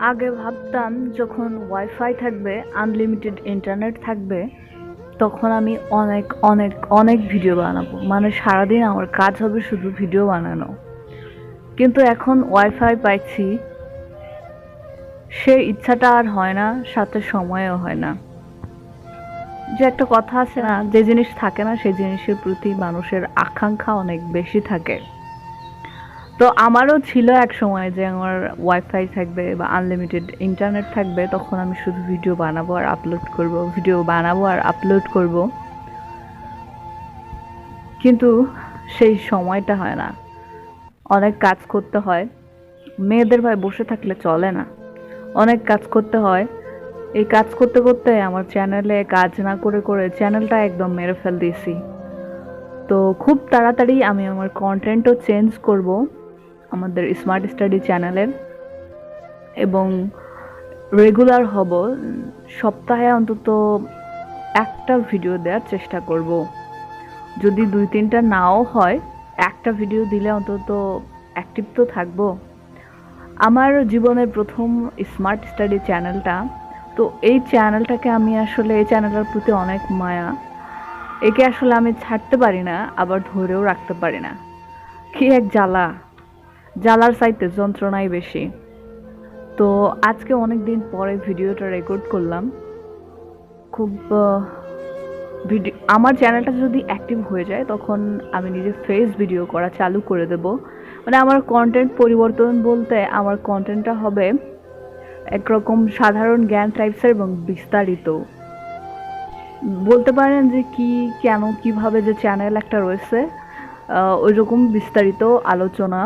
আগে ভাবতাম যখন ওয়াইফাই থাকবে আনলিমিটেড ইন্টারনেট থাকবে, তখন আমি অনেক অনেক অনেক ভিডিও বানাবো। মানে সারাদিন আমার কাজ হবে শুধু ভিডিও বানানো। কিন্তু এখন ওয়াইফাই পাইছি, সে ইচ্ছাটা আর হয় না, সাথে সময়ও হয় না। যে একটা কথা আছে না, যে জিনিস থাকে না সেই জিনিসের প্রতি মানুষের আকাঙ্ক্ষা অনেক বেশি থাকে। তো আমারও ছিল এক সময় যে আমার ওয়াইফাই থাকবে বা আনলিমিটেড ইন্টারনেট থাকবে, তখন আমি শুধু ভিডিও বানাবো আর আপলোড করব ভিডিও বানাবো আর আপলোড করব। কিন্তু সেই সময়টা হয় না। অনেক কাজ করতে হয়। মেয়েদের ভাই বসে থাকলে চলে না। অনেক কাজ করতে হয়। এই কাজ করতে করতে আমার চ্যানেলে কাজ না করে করে চ্যানেলটা একদম মেরে ফেল দিয়েছি। তো খুব তাড়াতাড়ি আমি আমার কন্টেন্টও চেঞ্জ করব। আমাদের স্মার্ট স্টাডি চ্যানেলের এবং রেগুলার হব, সপ্তাহে অন্তত একটা ভিডিও দেওয়ার চেষ্টা করব। যদি দুই তিনটা নাও হয়, একটা ভিডিও দিলে অন্তত অ্যাক্টিভ তো থাকব। আমার জীবনের প্রথম স্মার্ট স্টাডি চ্যানেলটা তো এই চ্যানেলটাকে আমি আসলে, এই চ্যানেলটার প্রতি অনেক মায়া। একে আসলে আমি ছাড়তে পারি না, আবার ধরেও রাখতে পারি না। কি এক জ্বালা। জ্বালার সাইতে যন্ত্রণাই বেশি। তো আজকে অনেক দিন পরে ভিডিওটা রেকর্ড করলাম। খুব ভিডিও আমার চ্যানেলটা যদি অ্যাক্টিভ হয়ে যায়, তখন আমি নিজে ফেস ভিডিও করা চালু করে দেব। মানে আমার কন্টেন্ট পরিবর্তন বলতে আমার কন্টেন্টটা হবে একরকম সাধারণ জ্ঞান টাইপসের এবং বিস্তারিত। বলতে পারেন যে কি, কেন, কীভাবে যে চ্যানেল একটা রয়েছে ওই রকম বিস্তারিত আলোচনা।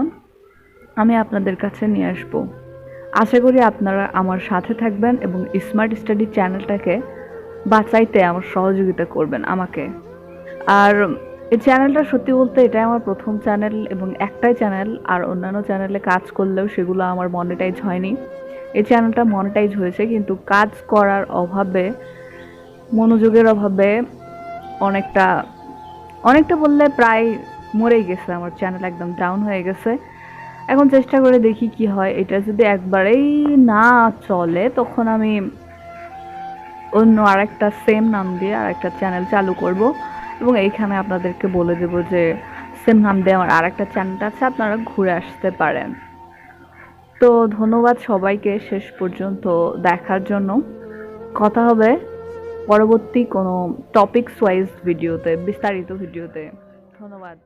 আমি আপনাদের কাছে নিয়ে আসব। আশা করি আপনারা আমার সাথে থাকবেন এবং স্মার্ট স্টাডি চ্যানেলটাকে বাঁচাইতে আমার সহযোগিতা করবেন আমাকে। আর এই চ্যানেলটা সত্যি বলতে এটাই আমার প্রথম চ্যানেল এবং একটাই চ্যানেল, আর অন্যান্য চ্যানেলে কাজ করলেও সেগুলো আমার মনিটাইজ হয়নি। এই চ্যানেলটা মনিটাইজ হয়েছে কিন্তু কাজ করার অভাবে, মনোযোগের অভাবে অনেকটা অনেকটা বললে প্রায় মরেই গেছে, আমার চ্যানেল একদম ডাউন হয়ে গেছে। এখন চেষ্টা করে দেখি কি হয়। এটা যদি একবারেই না চলে, তখন আমি অন্য আরেকটা সেম নাম দিয়ে আরেকটা চ্যানেল চালু করব এবং এইখানে আপনাদেরকে বলে দেব যে সেম নাম দিয়ে আমার আরেকটা চ্যানেলটা আছে, আপনারা ঘুরে আসতে পারেন। তো ধন্যবাদ সবাইকে শেষ পর্যন্ত দেখার জন্য। কথা হবে পরবর্তী কোনো টপিকস ওয়াইজ ভিডিওতে বিস্তারিত ভিডিওতে ধন্যবাদ।